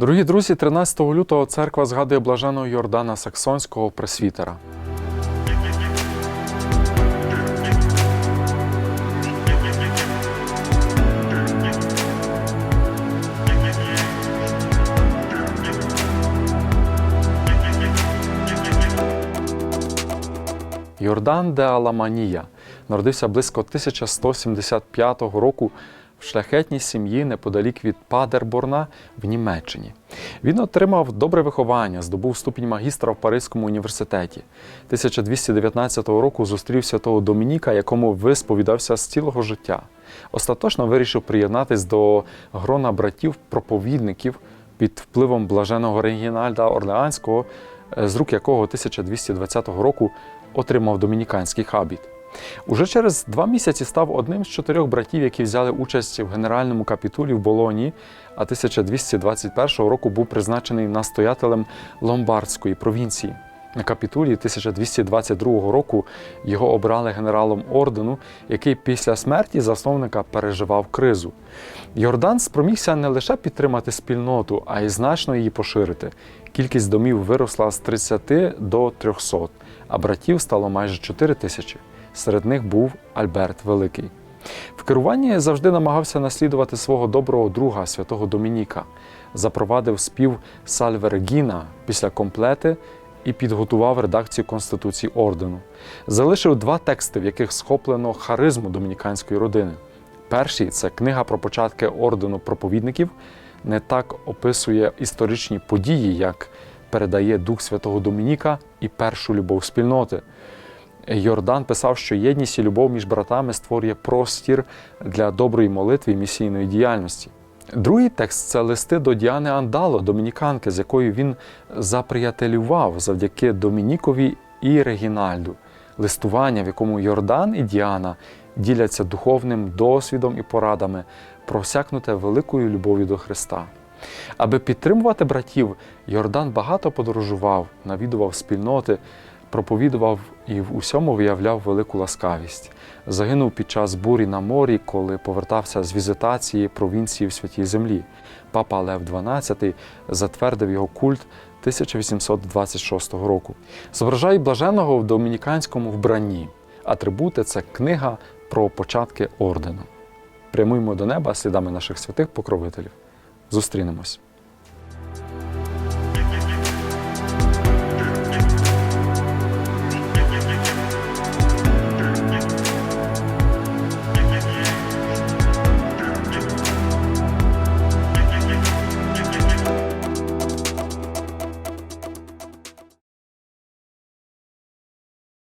Дорогі друзі, 13 лютого церква згадує блаженого Йордана Саксонського пресвітера. Йордан де Аламанія народився близько 1175 року в шляхетній сім'ї неподалік від Падерборна в Німеччині. Він отримав добре виховання, здобув ступінь магістра в Паризькому університеті. 1219 року зустрів святого Домініка, якому висповідався з цілого життя. Остаточно вирішив приєднатись до грона братів-проповідників під впливом блаженого Регінальда Орлеанського, е, з рук якого 1220 року отримав домініканський хабіт. Уже через два місяці став одним з чотирьох братів, які взяли участь в генеральному капітулі в Болоні, а 1221 року був призначений настоятелем Ломбардської провінції. На капітулі 1222 року його обрали генералом ордену, який після смерті засновника переживав кризу. Йордан спромігся не лише підтримати спільноту, а й значно її поширити. Кількість домів виросла з 30 до 300, а братів стало майже 4 тисячі. Серед них був Альберт Великий. В керуванні завжди намагався наслідувати свого доброго друга, святого Домініка, запровадив спів Сальве Регіна після комплети і підготував редакцію Конституції ордену. Залишив два тексти, в яких схоплено харизму домініканської родини. Перший це книга про початки ордену проповідників, не так описує історичні події, як передає Дух Святого Домініка і першу любов спільноти. Йордан писав, що єдність і любов між братами створює простір для доброї молитви і місійної діяльності. Другий текст це листи до Діани Андало, домініканки, з якою він заприятелював завдяки Домінікові і Регінальду. Листування, в якому Йордан і Діана діляться духовним досвідом і порадами, просякнуте великою любов'ю до Христа. Аби підтримувати братів, Йордан багато подорожував, навідував спільноти, проповідував і в усьому виявляв велику ласкавість. Загинув під час бурі на морі, коли повертався з візитації провінції в Святій Землі. Папа Лев XII затвердив його культ 1826 року. Зображає блаженого в домініканському вбранні. Атрибути це книга про початки ордену. Прямуємо до неба слідами наших святих покровителів. Зустрінемось.